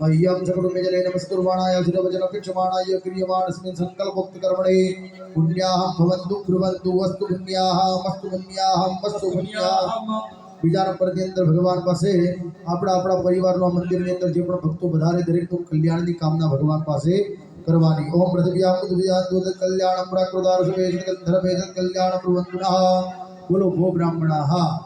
मह्यं सकरुमेजने नमस्कुर्वाणाय शिरवचनपेक्षमाणाय क्रियमाणस्मिन् सङ्कल्पोक्तकर्मणे पुण्याहं भवन्तु ब्रुवन्तु वस्तु पुण्याहं वस्तु पुण्याहं वस्तु पुण्याहं બીજા નંબરની અંદર ભગવાન પાસે આપણા આપણા પરિવારનો મંદિરની અંદર જે પણ ભક્તો વધારે દરેકનું કલ્યાણની કામના ભગવાન પાસે કરવાની ઓમ પૃથ્વ્યા પૃથ્વ્યા દૂધ કલ્યાણમ પ્રાકૃતાર સુવેદ ગંધર્વેદ કલ્યાણ પ્રવંતુનઃ બોલો ભો બ્રાહ્મણાઃ મહ્યમ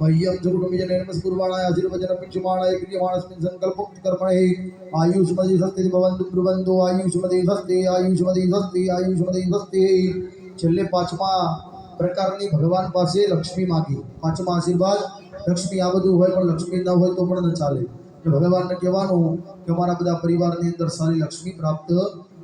હા મહ્યમ જગુડમિજને નમસ્કુર્વાણાય આશીર્વચન પિક્ષમાણાય ક્રિયમાણસ્મિન સંકલ્પોક્ત કર્મણે આયુષ્મદી સ્વસ્તિ ભવન્તુ બ્રુવંતુ આયુષ્મદી સ્વસ્તિ આયુષ્મદી સ્વસ્તિ આયુષ્મદી સ્વસ્તિ છેલ્લે પાંચમા પ્રકારની ભગવાન પાસે લક્ષ્મી માગી પાંચમા આશીર્વાદ લક્ષ્મી આ બધું હોય પણ લક્ષ્મી ન હોય તો પણ ન ચાલે એટલે ભગવાનને કહેવાનું કે અમારા બધા પરિવારની અંદર સારી લક્ષ્મી પ્રાપ્ત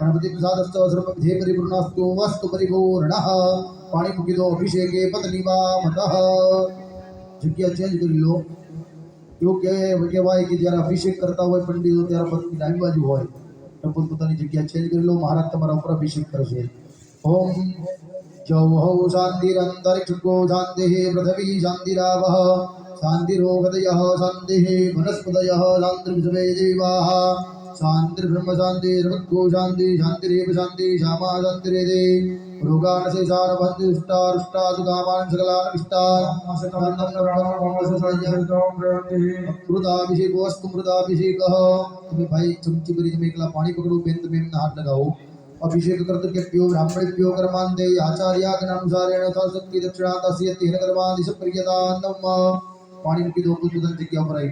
ब्राह्मणावचनः गणपति प्रसादस्थ सर्वविधे परिपूर्णस्तु वस्तु परिपूर्णः પાણી મૂકી દો અભિષેકે પત્નીવા મતઃ જગ્યા ચેન્જ કરી લો એવું કે કહેવાય કે જ્યારે અભિષેક કરતા હોય પંડિતો ત્યારે પત્ની ડાબી બાજુ હોય તો પોતપોતાની જગ્યા ચેન્જ કરી લો મહારાજ તમારા ઉપર અભિષેક કરશે ઓમ जौहौ शान्तिरन्तरिक्षको शान्तिः पृथिवी शांति शान्तिरोगतयः शांति वनस्पतयः शान्तिर्विषवे देवाः। शान्तिर्ब्रह्मशान्तिर्वद्गो शान्ति शान्तिरेव शान्ति श्यामा शान्तिरेदे रोगान् शेषान् बन्धिष्टा रुष्टा सुकामान् सकलान् विष्टाभिषेकोऽस्तु मृदाभिषेकः तुम्हें भाई चमची मरीज़ में एकला पानी पकड़ो पेन तुम्हें हाथ लगाओ अभिषेक कर्तृक्यो ब्राह्मणेभ्यो कर्मान्ते आचार्यागनानुसारेण शक्ति दक्षिणा तस्य तेन कर्मादि सप्रियता नम पाणी की दो कुछ उधर जगह पर आई